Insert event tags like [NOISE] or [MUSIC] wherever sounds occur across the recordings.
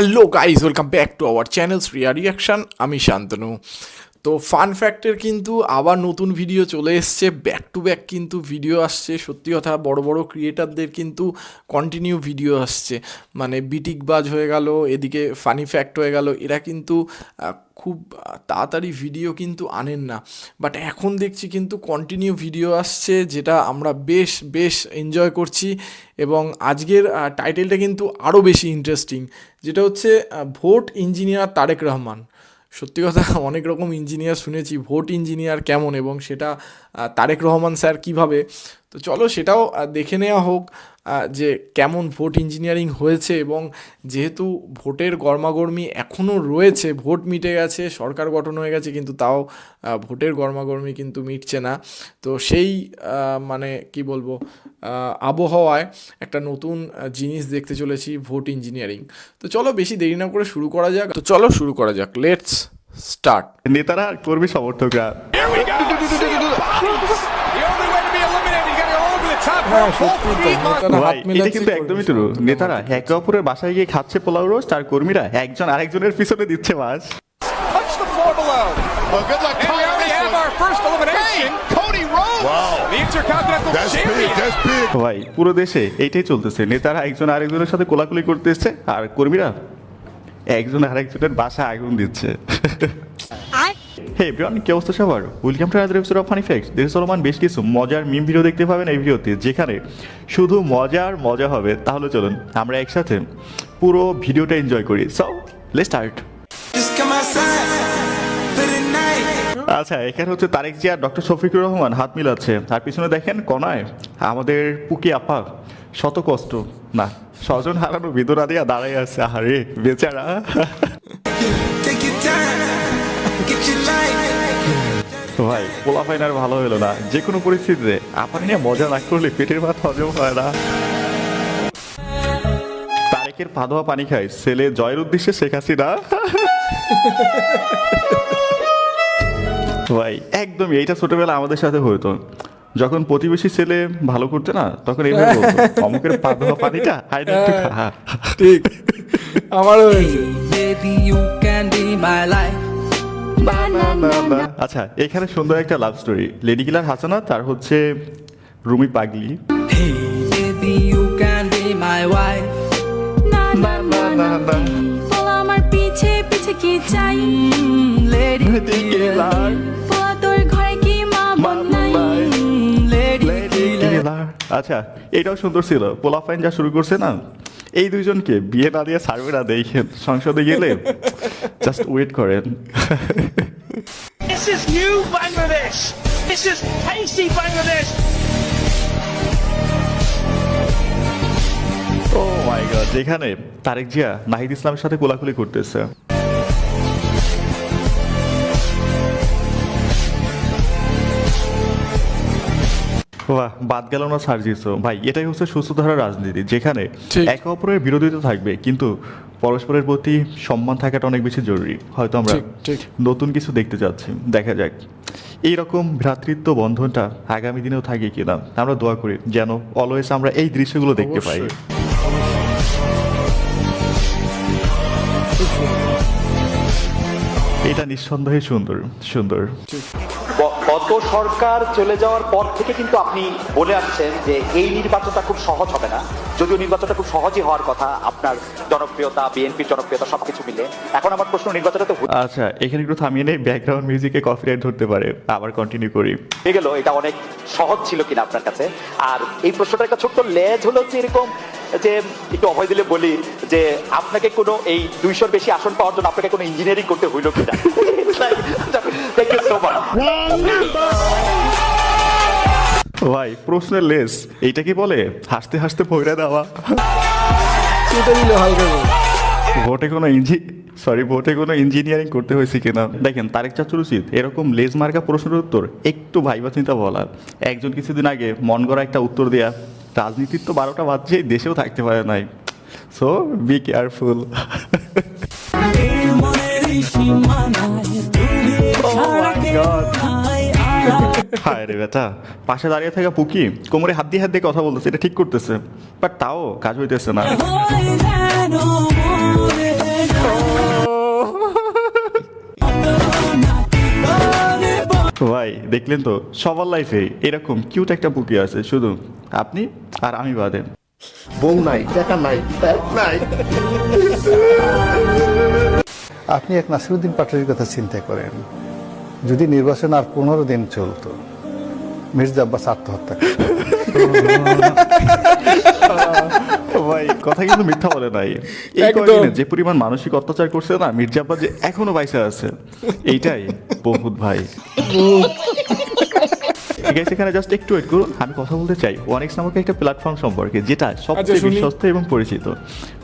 Hello guys welcome back to our channel Riya reaction আমি শান্তনু। তো fun ফ্যাক্টের কিন্তু আবার নতুন ভিডিও চলে এসছে। ব্যাক টু ব্যাক কিন্তু ভিডিও আসছে। সত্যি কথা, বড় বড় ক্রিয়েটারদের কিন্তু কন্টিনিউ ভিডিও আসছে। মানে বিটিক বাজ হয়ে গেল, এদিকে ফানি ফ্যাক্ট হয়ে গেল। এরা কিন্তু খুব তাড়াতাড়ি ভিডিও কিন্তু আনেন না। বাট এখন দেখছি কিন্তু কন্টিনিউ ভিডিও আসছে, যেটা আমরা বেশ বেশ এনজয় করছি। এবং আজকের টাইটেলটা কিন্তু আরও বেশি ইন্টারেস্টিং যেটা হচ্ছে ভোট ইঞ্জিনিয়ার তারেক রহমান। সত্যি কথা, অনেক রকম ইঞ্জিনিয়ার শুনেছি ভোট ইঞ্জিনিয়ার কেমন এবং সেটা তারেক রহমান স্যার কীভাবে? তো চলো সেটাও দেখে নেওয়া হোক। যে কেমন ভোট ইঞ্জিনিয়ারিং হয়েছে এবং যেহেতু ভোটের গরমাগর্মি এখনও রয়েছে ভোট মিটে গেছে সরকার গঠন হয়ে গেছে কিন্তু তাও ভোটের গরমাগর্মি কিন্তু মিটছে না। তো সেই মানে কি বলব আবহাওয়ায় একটা নতুন জিনিস দেখতে চলেছি ভোট ইঞ্জিনিয়ারিং তো চলো বেশি দেরি না করে শুরু করা যাক। তো চলো শুরু করা যাক। লেটস স্টার্ট নেতারা আর কর্মী সমর্থকরা। একে অপরের বাসায় গিয়ে খাচ্ছে পোলাও রোস্ট আর কর্মীরা একজন আরেকজনের পিছনে দিচ্ছে মাস ভাই পুরো দেশে এইটাই চলতেছে। নেতারা একজন আরেকজনের সাথে কোলাকুলি করতেছে আর কর্মীরা একজন আরেকজনের বাসা আগুন দিচ্ছে। হে ব্রিয়ান কি অবস্থা সবার? Welcome to other episode of funny facts দেশ চলমান বেশ কিছু মজার মিম ভিডিও দেখতে পাবেন এই ভিডিওতে যেখানে শুধু মজার মজা হবে। তাহলে চলুন, আমরা একসাথে পুরো ভিডিওটা এনজয় করি। So let's start. আচ্ছা এখানে হচ্ছে তারেক জিয়া ডক্টর শফিকুর রহমান, হাত মিলাচ্ছে। আর পিছনে দেখেন কনায় আমাদের পুকি আপা, শত কষ্ট। না, স্বজন হারানো বেদনা দিয়া দাঁড়াই আছে। আরে, বেচারা। ভাই পোলা ফাইন আর ভালো হলো না। যে কোনো পরিস্থিতিতে আপা নিয়ে মজা না করলে পেটের ভাত হজম হয় না। তারেকের পাদোয়া পানি খায় ছেলে জয়ের উদ্দেশ্যে শেখ হাসিনা। ভাই একদমই এইটা ছোটবেলা আমাদের সাথে হতো যখন প্রতিবেশী ছেলে ভালো করতে না তখন এইভাবে বলতো অমুকের পাদোয়া পানিটা হাই একটু খা। ঠিক। আমারও হয়েছে। আচ্ছা এখানে সুন্দর একটা লাভ স্টোরি লেডি কিলার হাসানা তার হচ্ছে রুমি পাগলি। আমার পিছে পিছে কি চাই? [LAUGHS] তোর ঘরে কি মা. কিলার। আচ্ছা এটাও সুন্দর ছিল। পোলা ফাইন যা শুরু করছে না? এই দুইজনকে বিয়ে না দিয়ে সার্ভে না দেখেন সংসদে গেলে [LAUGHS] জাস্ট ওয়েট করেন This is new Bangladesh. This is tasty Bangladesh. Oh my god যেখানে তারেক জিয়া নাহিদ ইসলামের সাথে কোলাকুলি করতেছে বাহ বাদ গেল না সার্জিসও ভাই এটাই হচ্ছে সুস্থ ধারার রাজনীতি যেখানে একে অপরের বিরোধিতা থাকবে কিন্তু পরস্পরের প্রতি সম্মান থাকাটা অনেক বেশি জরুরি। হয়তো আমরা। নতুন কিছু দেখতে যাচ্ছি দেখা যাক। এইরকম ভ্রাতৃত্ব বন্ধনটা আগামী দিনেও থাকে কিনা আমরা দোয়া করি যেন অলওয়েজ আমরা এই দৃশ্যগুলো দেখতে পাই। এটা নিঃসন্দেহে সুন্দর সুন্দর। গত সরকার চলে যাওয়ার পর থেকে কিন্তু আপনি বলে আসছেন যে এই নির্বাচনটা খুব সহজ হবে না। যদিও নির্বাচনটা খুব সহজই হওয়ার কথা আপনার জনপ্রিয়তা বিএনপির জনপ্রিয়তা সবকিছু মিলে। এখন আমার প্রশ্ন নির্বাচনটা তো আচ্ছা এখানে একটু থামিয়ে নেই ব্যাকগ্রাউন্ড মিউজিকে কপিরাইট ধরতে পারে আবার কন্টিনিউ করি। হয়ে গেল এটা অনেক সহজ ছিল কিনা আপনার কাছে। আর এই প্রশ্নটা একটা ছোট্ট লেজ হলো হচ্ছে এরকম যে একটু অভয় দিলে বলি যে আপনাকে কোনো এই দুইশোর বেশি আসন পাওয়ার জন্য আপনাকে কোনো ইঞ্জিনিয়ারিং করতে হইল কিনা? থ্যাংক ইউ সো মাচ ভাই প্রশ্নের লেস এইটা কি বলে? হাসতে হাসতে ভৈরা দেওয়া। দিলে হালকা ভোটে কোনো ইঞ্জি সরি ভোটে কোনো ইঞ্জিনিয়ারিং করতে হয়েছে কিনা? দেখেন তারেক চাচুর উচিত এরকম লেজ মার্কা প্রশ্নের উত্তর একটু ভাইবা চিন্তা বলা একজন কিছুদিন আগে মন গড়া একটা উত্তর দেয়া রাজনীতির তো বারোটা বাজছে দেশেও থাকতে পারে নাই। সো বি কেয়ারফুল Oh হায় রে বেটা পাশে দাঁড়িয়ে থাকা পুকি কোমরে হাত দিয়ে হাত দিয়ে কথা বলতেছে এটা ঠিক করতেছে বাট তাও কাজ হইতেছে না। ভাই দেখলেন তো সবার লাইফে এরকম কিউট একটা বুকি আছে শুধু আপনি আর আমি বাদেন বউ নাই নাই নাই। আপনি এক নাসিরুদ্দিন পাটলির কথা চিন্তা করেন। যদি নির্বাচন আর পনেরো দিন চলতো মির্জা আব্বাস আত্মহত্যা [LAUGHS] ভাই কথা কিন্তু মিথ্যা বলে নাই। এই একদম। কয়দিনে যে পরিমাণ মানসিক অত্যাচার করছে না মির্জাব্বা যে এখনও বাইসে আছে এইটাই বহুত ভাই। ঠিক আছে এখানে জাস্ট একটু ওয়েট করুন আমি কথা বলতে চাই। ওয়ানিক্স নামক একটা প্ল্যাটফর্ম সম্পর্কে যেটা সবচেয়ে শুনি। বিশ্বস্ত এবং পরিচিত।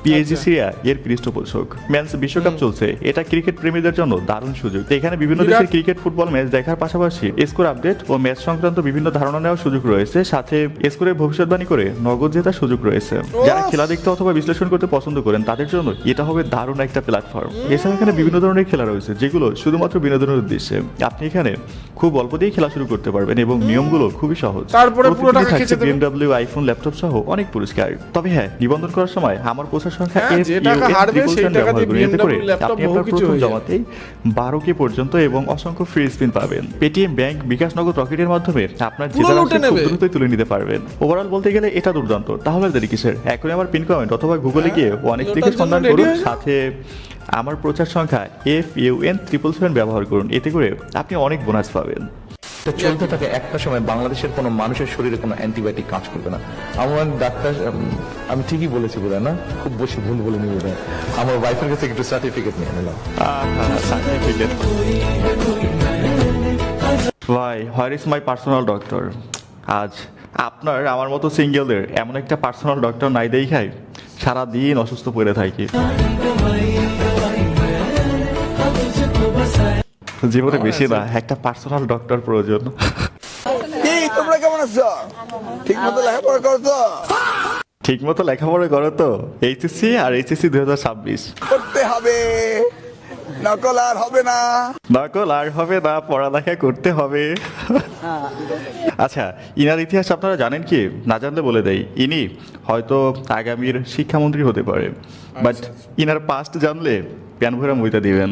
পিএইচজি সিরিয়া এর পৃষ্ঠপোষক মেন্স বিশ্বকাপ চলছে। এটা ক্রিকেট প্রেমীদের জন্য দারুণ সুযোগ। তো এখানে বিভিন্ন দেশের ক্রিকেট ফুটবল ম্যাচ দেখার পাশাপাশি স্কোর আপডেট ও ম্যাচ সংক্রান্ত বিভিন্ন ধারণা নেওয়ার সুযোগ রয়েছে। সাথে স্কোরের ভবিষ্যৎবাণী করে নগদ জেতার সুযোগ রয়েছে। যারা খেলা দেখতে অথবা বিশ্লেষণ করতে পছন্দ করেন তাদের জন্য এটা হবে দারুণ একটা প্ল্যাটফর্ম এছাড়া এখানে বিভিন্ন ধরনের খেলা রয়েছে যেগুলো শুধুমাত্র বিনোদনের উদ্দেশ্যে। আপনি এখানে খুব অল্প দিয়েই খেলা শুরু করতে পারবেন এবং নিয়মগুলো খুবই সহজ। তারপরে পুরো থাকছে খেচে আইফোন ল্যাপটপ সহ অনেক পুরস্কার। তবে হ্যাঁ নিবন্ধন করার সময় আমার পোষার সংখ্যা হ্যাঁ, যে টাকা হারবে সেই টাকা দিয়ে ব্যবহার করুন। এতে করে BMW ল্যাপটপ বহু কিছু হয়ে জমাতেই বারো কে পর্যন্ত এবং অসংখ্য ফ্রি স্পিন পাবেন। পেটিএম ব্যাংক বিকাশ নগদ রকেটের মাধ্যমে আপনার জেতার লুটে খুব দ্রুতই তুলে নিতে পারবেন। ওভারঅল বলতে গেলে এটা দুর্দান্ত। তাহলে দেরি কিসের? এখনই আমার পিন কমেন্ট অথবা গুগলে গিয়ে অনেক জন্য সন্ধান করুন। সাথে আমার প্রচার সংখ্যা F U N triple seven ব্যবহার করুন। এতে করে আপনি অনেক বোনাস পাবেন। চলতে থাকে একটা সময় বাংলাদেশের কোনো মানুষের শরীরে কোনো অ্যান্টিবায়োটিক কাজ করবে না। আমার ডাক্তার আমি ঠিকই বলেছি বোধ না? খুব বেশি ভুল বলে নিব আমার ওয়াইফের কাছে একটু সার্টিফিকেট নিয়ে নিলাম। ভাই where is my personal doctor আজ আপনার, আমার মতো সিঙ্গেলদের এমন একটা পার্সোনাল ডক্টর নাই দেখাই। সারাদিন অসুস্থ পড়ে থাকি। জীবনে বেশি না একটা পার্সোনাল ডক্টর প্রয়োজন। তোমরা কেমন আছো? ঠিক মতো লেখাপড়া করছ ঠিক মতো লেখাপড়া করো তো এইচএসসি আর এইচএসসি দুই হাজার ছাব্বিশ। করতে হবে। নকল আর হবে না। নকল আর হবে না পড়ালেখা করতে হবে। আচ্ছা ইনার ইতিহাস আপনারা জানেন কি? না জানলে বলে দেই। ইনি হয়তো আগামীর শিক্ষামন্ত্রী হতে পারে। বাট ইনার পাস্ট জানলে প্যান ভরা মইতা দিবেন।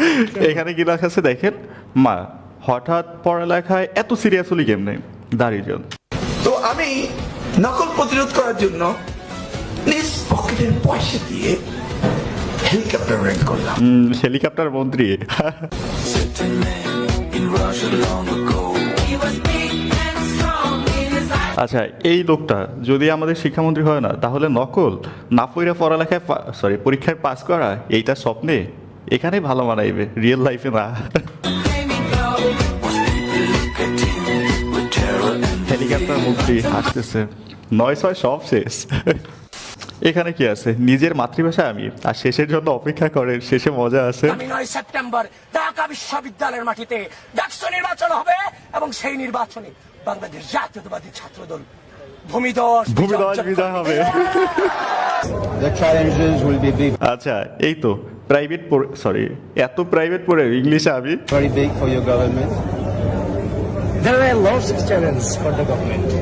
[LAUGHS] এখানে কি লেখা আছে দেখেন? মা হঠাৎ পড়ালেখায় এত সিরিয়াস হলি কেমনে? দাঁড়িয়ে তো আমি নকল প্রতিরোধ করার জন্য নিজ পকেটের পয়সা দিয়ে হেলিকপ্টার রেন্ট করলাম। হেলিকপ্টার মন্ত্রী। [LAUGHS] আচ্ছা এই লোকটা যদি আমাদের শিক্ষামন্ত্রী হয় না তাহলে নকল না পইরা পড়ালেখায় সরি পরীক্ষায় পাস করা এইটা স্বপ্নে? এখানে ভালো মানাইবে রিয়েল লাইফে না। হেলিকপ্টার মন্ত্রী হাসতেছে নয় ছয় সব শেষ। এখানে কি আছে? নিজের মাতৃভাষা আমি আর শেষের জন্য অপেক্ষা করেন শেষে মজা আছে। আমি নয় সেপ্টেম্বর ঢাকা বিশ্ববিদ্যালয়ের মাটিতে ডাকসু নির্বাচন হবে এবং সেই নির্বাচনে বাংলাদেশ জাতীয়তাবাদী ছাত্র ভূমিদশ বিজয় হবে আচ্ছা এই তো প্রাইভেট সরি এত প্রাইভেট পড়ে ইংলিশে আমি There are lots of challenges for the government, uh,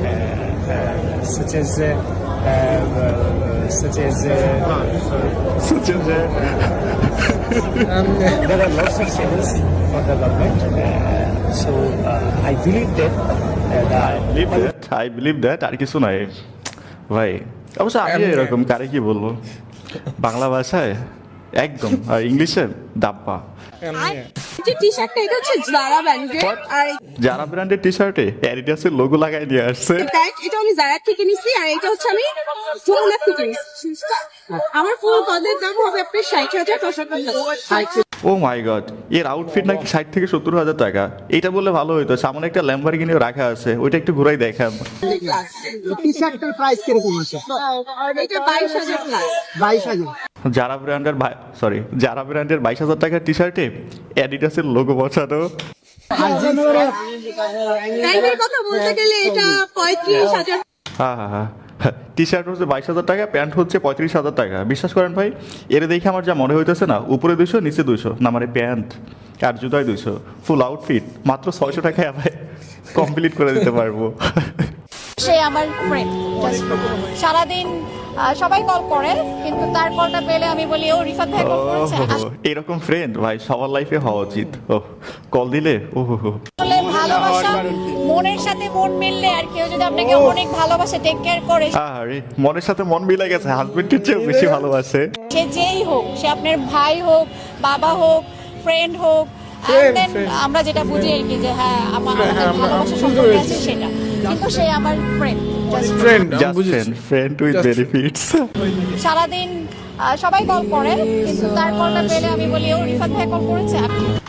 uh, such as uh, uh, uh, such as uh, um, there are lots of challenges for the government. Uh, so uh, I believe that uh, the I believe that আর কিছু নাই ভাই অবশ্য আমি এরকম কারে কি বলব? বাংলা ভাষায় একদম। আর ইংলিশে ডাব্বা যে টি শার্টটা এটা হচ্ছে জারা ব্র্যান্ডের আর যারা ব্র্যান্ডের টি শার্টে অ্যাডিডাসের লোগো লাগাই নিয়ে আসছে। এটা আমি জারা থেকে নিছি আর এটা হচ্ছে আমি যমুনা থেকে আমার ফুল কদের দাম হবে আপনার ষাট হাজার ছশো ও মাই গড এর আউটফিট নাকি ষাট থেকে সত্তর হাজার টাকা। এটা বললে ভালো হইতো। সামনে একটা ল্যাম্বারগিনিও রাখা আছে। ওইটা একটু ঘুরাই দেখান টি শার্টের প্রাইস কীরকম আছে এটা বাইশ হাজার বাইশ হাজার। যারা ব্র্যান্ডের সরি যারা ব্র্যান্ডের বাইশ হাজার টাকার টি শার্টে অ্যাডিডাসের লোগো বসানো কথা বলতে গেলে এটা পঁয়ত্রিশ হাজার। হ্যাঁ হ্যাঁ হ্যাঁ টি শার্ট হচ্ছে বাইশ হাজার টাকা, প্যান্ট হচ্ছে পঁয়ত্রিশ হাজার টাকা। বিশ্বাস করেন ভাই, এর দেখে আমার যা মনে হইতেছে না, উপরে দুইশো, নিচে দুইশো। না মানে প্যান্ট আর জুতায় দুইশো। ফুল আউটফিট মাত্র ছয়শো টাকায় আমি কমপ্লিট করে দিতে পারব। সে আমার ফ্রেন্ড সারাদিন সবাই কল করে কিন্তু তার কলটা পেলে আমি বলি ও রিফাত ভাই কল করেছে। এরকম ফ্রেন্ড ভাই সবার লাইফে হওয়া উচিত। ও কল দিলে? ও ভালোবাসা মনের সাথে মন মিললে আর কেউ যদি আপনাকে অনেক ভালোবাসে টেক কেয়ার করে। আরে মনের সাথে মন মিলে গেছে হাজবেন্ডের চেয়েও বেশি ভালোবাসে। সে যেই হোক সে আপনার ভাই হোক বাবা হোক ফ্রেন্ড হোক আমরা যেটা বুঝি আর কি যে হ্যাঁ আমার ভালোবাসা সম্পর্ক আছে সেটা। কিন্তু সে আমার friend friend friend friend with Just benefits সারাদিন আহ, সবাই কল করে কিন্তু তার কলটা পেলে আমি বলি ও রিফাত ভাই কল করেছে?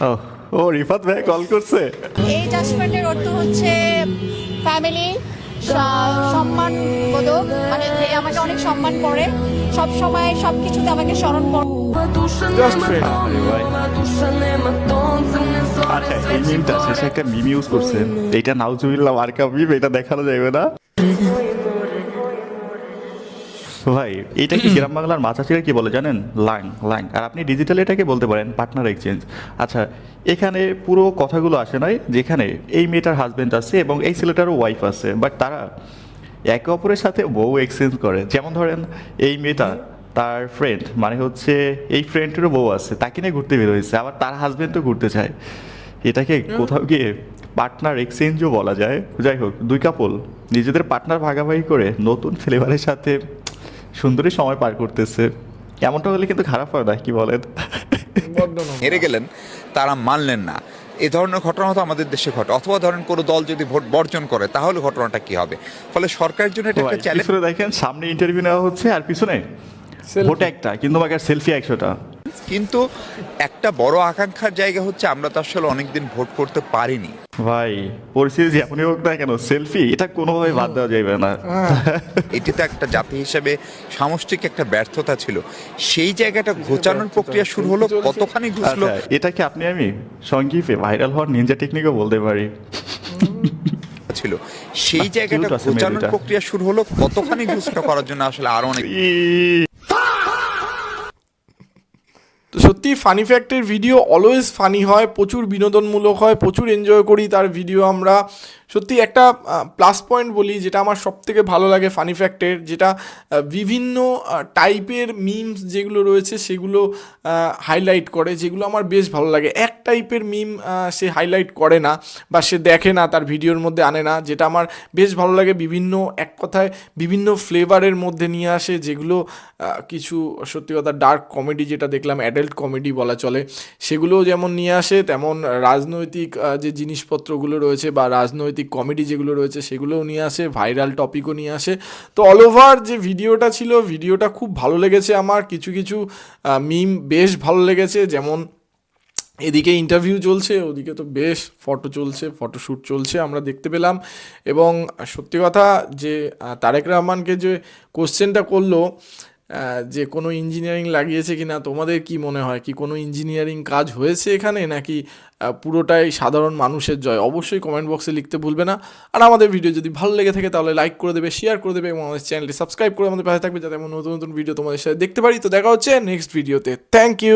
ও ও রিফাত ভাই কল করছে? এই ফ্রেন্ডের অর্থ হচ্ছে ফ্যামিলি সম্মান বোধক। মানে যে আমাকে অনেক সম্মান করে সব সময় সব কিছুতে আমাকে স্মরণ করে জাস্ট ফ্রেন্ড আরে আচ্ছা এই মিমটা শেষে একটা মিম ইউজ করছে এইটা নাউজুবিল্লাহ মার্কা মিম এটা দেখানো যাবে না? ভাই এটা কি গ্রাম বাংলার মাছাচিরা কি বলে জানেন? লাং লাং আর আপনি ডিজিটাল এটাকে বলতে পারেন পার্টনার এক্সচেঞ্জ আচ্ছা এখানে পুরো কথাগুলো আসে নাই যেখানে এই মেয়েটার হাজবেন্ড আছে এবং এই ছেলেটারও ওয়াইফ আছে বাট তারা একে অপরের সাথে বউ এক্সচেঞ্জ করে। যেমন ধরেন এই মেয়েটা তার ফ্রেন্ড মানে হচ্ছে এই ফ্রেন্ডেরও বউ আছে তাকে নিয়ে ঘুরতে বের হয়েছে আবার তার হাজবেন্ডও ঘুরতে চায়। এটাকে কোথাও গিয়ে পার্টনার এক্সচেঞ্জও বলা যায়। যাই হোক দুই কাপল নিজেদের পার্টনার ভাগাভাগি করে নতুন ফ্লেভারের সাথে সুন্দরী সময় পার করতেছে। এমনটা হলে কিন্তু খারাপ হয় না কি বলেন? হেরে গেলেন তারা মানলেন না। এ ধরনের ঘটনা তো আমাদের দেশে ঘটে। অথবা ধরেন কোনো দল যদি ভোট বর্জন করে তাহলে ঘটনাটা কি হবে? ফলে সরকারের জন্য এটা একটা চ্যালেঞ্জ দেখেন সামনে ইন্টারভিউ নেওয়া হচ্ছে আর পিছনে ভোট একটা কিন্তু আমাকে সেলফি একশোটা। কিন্তু একটা বড় আকাঙ্ক্ষার জায়গা হচ্ছে আমরা তো আসলে অনেকদিন ভোট করতে পারিনি। ভাই পরিস্থিতি যেমনই হোক না কেন সেলফি এটা কোনোভাবে বাদ দেওয়া যাবে না। এটি তো একটা জাতি হিসেবে সামষ্টিক একটা ব্যর্থতা ছিল। সেই জায়গাটা ঘোচানোর প্রক্রিয়া শুরু হলো কতখানি ঘুষলো আচ্ছা এটাকে আপনি আমি সংক্ষেপে ভাইরাল হওয়ার নিনজা টেকনিকও বলতে পারি? ছিল। সেই জায়গাটা ঘোচানোর প্রক্রিয়া শুরু হলো কতখানি ঘুষটা করার জন্য আসলে আরও অনেক তো সত্যি ফানি ফ্যাক্টের ভিডিও অলওয়েজ ফানি হয়, প্রচুর বিনোদনমূলক হয়, প্রচুর এনজয় করি তার ভিডিও আমরা। সত্যি একটা প্লাস পয়েন্ট বলি যেটা আমার সব থেকে ভালো লাগে ফানি ফ্যাক্টের যেটা বিভিন্ন টাইপের মিমস যেগুলো রয়েছে সেগুলো হাইলাইট করে, যেগুলো আমার বেশ ভালো লাগে। এক টাইপের মিম সে হাইলাইট করে না বা সে দেখে না, তার ভিডিওর মধ্যে আনে না, যেটা আমার বেশ ভালো লাগে। বিভিন্ন, এক কথায় বিভিন্ন ফ্লেভারের মধ্যে নিয়ে আসে, যেগুলো কিছু সত্যি কথা ডার্ক কমেডি যেটা দেখলাম অ্যাডাল্ট কমেডি বলা চলে, সেগুলোও যেমন নিয়ে আসে, তেমন রাজনৈতিক যে জিনিসপত্রগুলো রয়েছে বা রাজনৈতিক কমেডি যেগুলো রয়েছে সেগুলোও নিয়ে আসে ভাইরাল টপিকও নিয়ে আসে। তো অল ওভার যে ভিডিওটা ছিল, ভিডিওটা খুব ভালো লেগেছে আমার। কিছু কিছু মিম বেশ ভালো লেগেছে, যেমন এদিকে ইন্টারভিউ চলছে, ওদিকে তো বেশ ফটো চলছে ফটোশ্যুট চলছে, আমরা দেখতে পেলাম। এবং সত্যি কথা যে তারেক রহমানকে যে কোশ্চেনটা করল যে কোনো ইঞ্জিনিয়ারিং লাগিয়েছে কি না তোমাদের কি মনে হয়? কি কোনো ইঞ্জিনিয়ারিং কাজ হয়েছে এখানে, নাকি পুরোটাই সাধারণ মানুষের জয়? অবশ্যই কমেন্ট বক্সে লিখতে ভুলবে না। আর আমাদের ভিডিও যদি ভালো লেগে থাকে, তাহলে লাইক করে দেবে শেয়ার করে দেবে, এবং আমাদের চ্যানেলটি সাবস্ক্রাইব করে আমাদের পাশে থাকবে, যাতে আমরা নতুন নতুন ভিডিও তোমাদের সাথে দেখতে পারি। তো দেখা হচ্ছে নেক্সট ভিডিওতে থ্যাংক ইউ